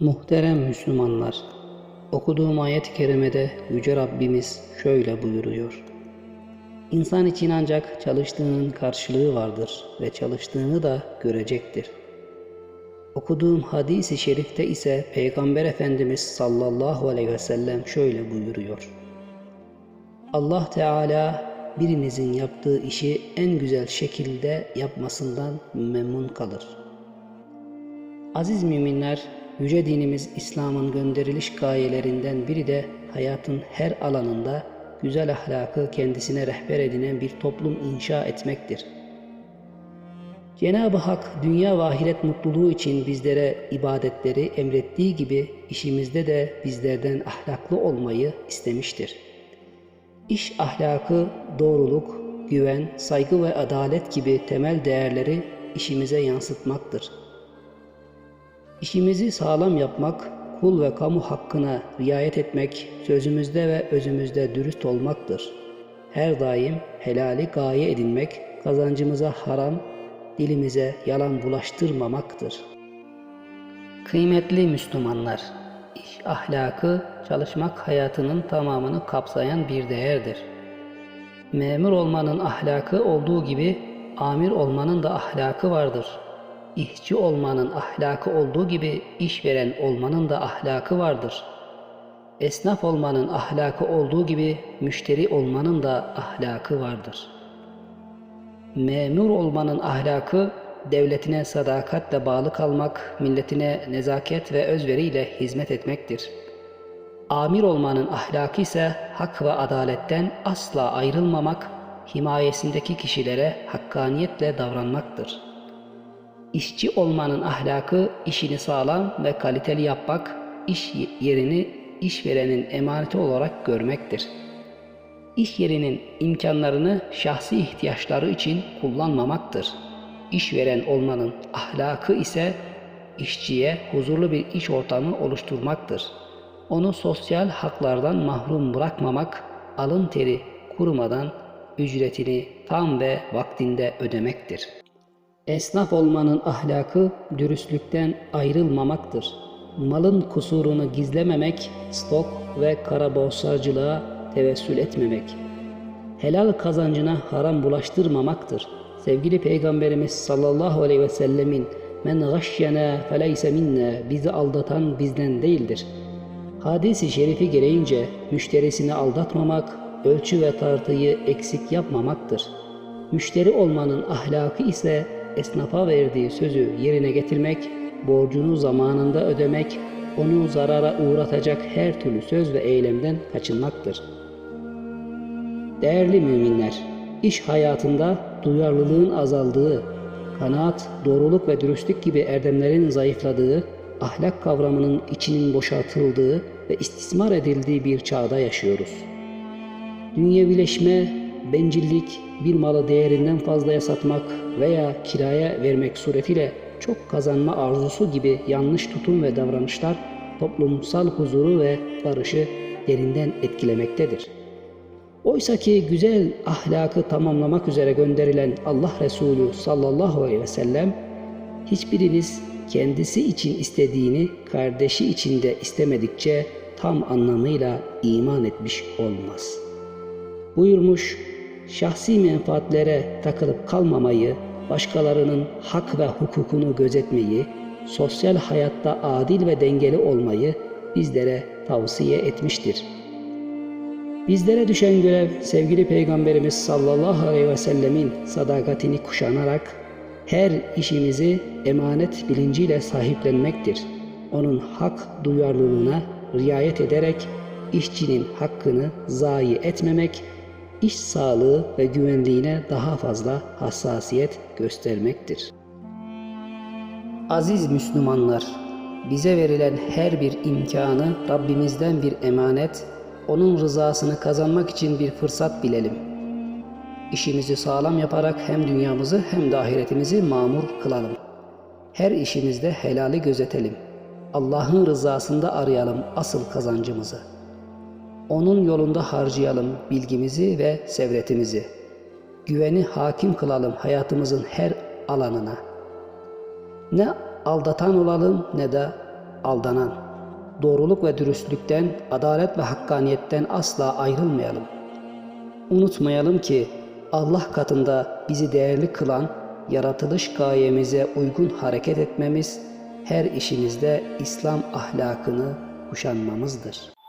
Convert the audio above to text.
Muhterem Müslümanlar, okuduğum ayet-i kerimede Yüce Rabbimiz şöyle buyuruyor. İnsan için ancak çalıştığının karşılığı vardır ve çalıştığını da görecektir. Okuduğum hadis-i şerifte ise Peygamber Efendimiz sallallahu aleyhi ve sellem şöyle buyuruyor. Allah Teala birinizin yaptığı işi en güzel şekilde yapmasından memnun kalır. Aziz müminler, yüce dinimiz İslam'ın gönderiliş gayelerinden biri de hayatın her alanında güzel ahlakı kendisine rehber edinen bir toplum inşa etmektir. Cenab-ı Hak dünya ve ahiret mutluluğu için bizlere ibadetleri emrettiği gibi işimizde de bizlerden ahlaklı olmayı istemiştir. İş ahlakı, doğruluk, güven, saygı ve adalet gibi temel değerleri işimize yansıtmaktır. İşimizi sağlam yapmak, kul ve kamu hakkına riayet etmek, sözümüzde ve özümüzde dürüst olmaktır. Her daim helali gaye edinmek, kazancımıza haram, dilimize yalan bulaştırmamaktır. Kıymetli Müslümanlar, iş ahlakı çalışmak hayatının tamamını kapsayan bir değerdir. Memur olmanın ahlakı olduğu gibi amir olmanın da ahlakı vardır. İşçi olmanın ahlakı olduğu gibi işveren olmanın da ahlakı vardır. Esnaf olmanın ahlakı olduğu gibi müşteri olmanın da ahlakı vardır. Memur olmanın ahlakı devletine sadakatle bağlı kalmak, milletine nezaket ve özveriyle hizmet etmektir. Amir olmanın ahlakı ise hak ve adaletten asla ayrılmamak, himayesindeki kişilere hakkaniyetle davranmaktır. İşçi olmanın ahlakı işini sağlam ve kaliteli yapmak, iş yerini işverenin emaneti olarak görmektir. İş yerinin imkanlarını şahsi ihtiyaçları için kullanmamaktır. İşveren olmanın ahlakı ise işçiye huzurlu bir iş ortamı oluşturmaktır. Onu sosyal haklardan mahrum bırakmamak, alın teri kurumadan ücretini tam ve vaktinde ödemektir. Esnaf olmanın ahlakı dürüstlükten ayrılmamaktır. Malın kusurunu gizlememek, stok ve kara borsacılığa tevessül etmemek. Helal kazancına haram bulaştırmamaktır. Sevgili Peygamberimiz sallallahu aleyhi ve sellemin men gashyena feleyse minna bizi aldatan bizden değildir. Hadis-i şerifi gereğince müşterisini aldatmamak, ölçü ve tartıyı eksik yapmamaktır. Müşteri olmanın ahlakı ise esnafa verdiği sözü yerine getirmek, borcunu zamanında ödemek, onu zarara uğratacak her türlü söz ve eylemden kaçınmaktır. Değerli müminler, iş hayatında duyarlılığın azaldığı, kanaat, doğruluk ve dürüstlük gibi erdemlerin zayıfladığı, ahlak kavramının içinin boşaltıldığı ve istismar edildiği bir çağda yaşıyoruz. Dünyevileşme, bencillik, bir malı değerinden fazlaya satmak veya kiraya vermek suretiyle çok kazanma arzusu gibi yanlış tutum ve davranışlar toplumsal huzuru ve barışı derinden etkilemektedir. Oysa ki güzel ahlakı tamamlamak üzere gönderilen Allah Resulü sallallahu aleyhi ve sellem hiçbiriniz kendisi için istediğini kardeşi için de istemedikçe tam anlamıyla iman etmiş olmaz. Buyurmuş, şahsi menfaatlere takılıp kalmamayı, başkalarının hak ve hukukunu gözetmeyi, sosyal hayatta adil ve dengeli olmayı bizlere tavsiye etmiştir. Bizlere düşen görev sevgili Peygamberimiz sallallahu aleyhi ve sellemin sadakatini kuşanarak her işimizi emanet bilinciyle sahiplenmektir. Onun hak duyarlılığına riayet ederek işçinin hakkını zayi etmemek, iş sağlığı ve güvenliğine daha fazla hassasiyet göstermektir. Aziz Müslümanlar, bize verilen her bir imkanı Rabbimizden bir emanet, onun rızasını kazanmak için bir fırsat bilelim. İşimizi sağlam yaparak hem dünyamızı hem de ahiretimizi mamur kılalım. Her işimizde helali gözetelim. Allah'ın rızasında arayalım asıl kazancımızı. Onun yolunda harcayalım bilgimizi ve sevretimizi. Güveni hakim kılalım hayatımızın her alanına. Ne aldatan olalım ne de aldanan, doğruluk ve dürüstlükten, adalet ve hakkaniyetten asla ayrılmayalım. Unutmayalım ki Allah katında bizi değerli kılan yaratılış gayemize uygun hareket etmemiz, her işimizde İslam ahlakını kuşanmamızdır.